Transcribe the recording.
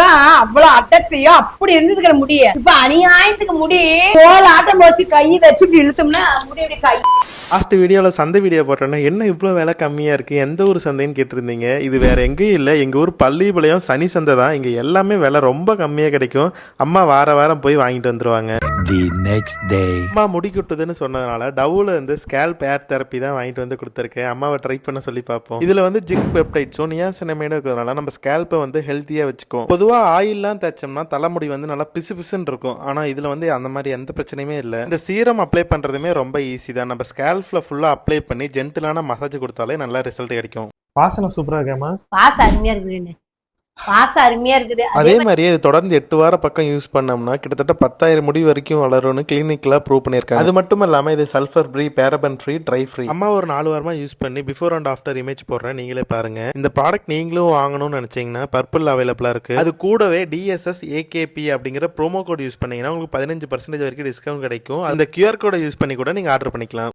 அவ்வளவு அட்டத்தையும் அப்படி இருந்ததுக்கிற முடிய. இப்ப அநியாயத்துக்கு முடி தோல் ஆட்டம் போச்சு கையை வச்சு இப்படி இழுத்தோம்னா முடியுடைய கை. லாஸ்ட் வீடியோவில் சந்தை வீடியோ போட்டோன்னா என்ன இவ்வளோ விலை கம்மியாக இருக்குது எந்த ஒரு சந்தைன்னு கேட்டிருந்தீங்க. இது வேற எங்கேயும் இல்லை. எங்கள் ஊர் பள்ளிப்பாளையம் சனி சந்தை தான். இங்கே எல்லாமே விலை ரொம்ப கம்மியாக கிடைக்கும். அம்மா வார வாரம் போய் வாங்கிட்டு வந்துருவாங்க. The next day. அம்மா முடி கொட்டுதுன்னு சொன்னதுனால டவ்ல இருந்து ஸ்கேல்ப் ஏர் தெரப்பி தான் வாங்கிட்டு வந்து கொடுத்துருக்கேன். அம்மாவை ட்ரை பண்ண சொல்லி பார்ப்போம். இதில் வந்து ஜிங்க் பெப்டைட்ஸும் நியாசனமேடும் இருக்கிறதுனால நம்ம ஸ்கேல்ப்பை வந்து ஹெல்த்தியாக வச்சுக்கும் பொதுவாக ஆயில்லாம் தேய்ச்சோம்னா தலைமுடி வந்து நல்லா பிசு பிசுன்னு இருக்கும். ஆனால் இதில் வந்து அந்த மாதிரி எந்த பிரச்சனையுமே இல்லை. இந்த சீரம் அப்ளை பண்ணுறதுமே ரொம்ப ஈஸி தான். நம்ம ஸ்கேல்ஃபில் ஃபுல்லாக அப்ளை பண்ணி ஜென்டிலான மசாஜ் கொடுத்தாலே நல்ல ரிசல்ட் கிடைக்கும் வாசனை சூப்பராக இருக்கேம்மா. வாசம் அருமையா இருக்குதுன்னு வாசம் அருமையா இருக்குது. அதே மாதிரியே இது தொடர்ந்து எட்டு வார பக்கம் யூஸ் பண்ணோம்னா கிட்டத்தட்ட பத்தாயிரம் முடி வரைக்கும் வளரும்னு கிளினிக்ல ப்ரூவ் பண்ணியிருக்காங்க. அது மட்டும் இல்லாம இது sulphur free paraben free dry free அம்மா ஒரு நாலு வாரமா யூஸ் பண்ணி பிஃபோர் அண்ட் ஆஃப்டர் இமேஜ் போடுறேன் நீங்களே பாருங்க. இந்த ப்ராடக்ட் நீங்களும் வாங்கணும்னு நினைச்சீங்கன்னா பர்பிள் அவைலபிளா இருக்கு. அது கூடவே டிஎஸ்எஸ் ஏகேபி அப்படிங்கிற ப்ரோமோ கோட் யூஸ் பண்ணீங்கன்னா உங்களுக்கு பதினஞ்சு பர்சன்டேஜ் வரைக்கும் டிஸ்கவுண்ட் கிடைக்கும். அந்த கியூஆர் கோடை யூஸ் பண்ணி கூட நீங்க ஆர்டர் பண்ணிக்கலாம்.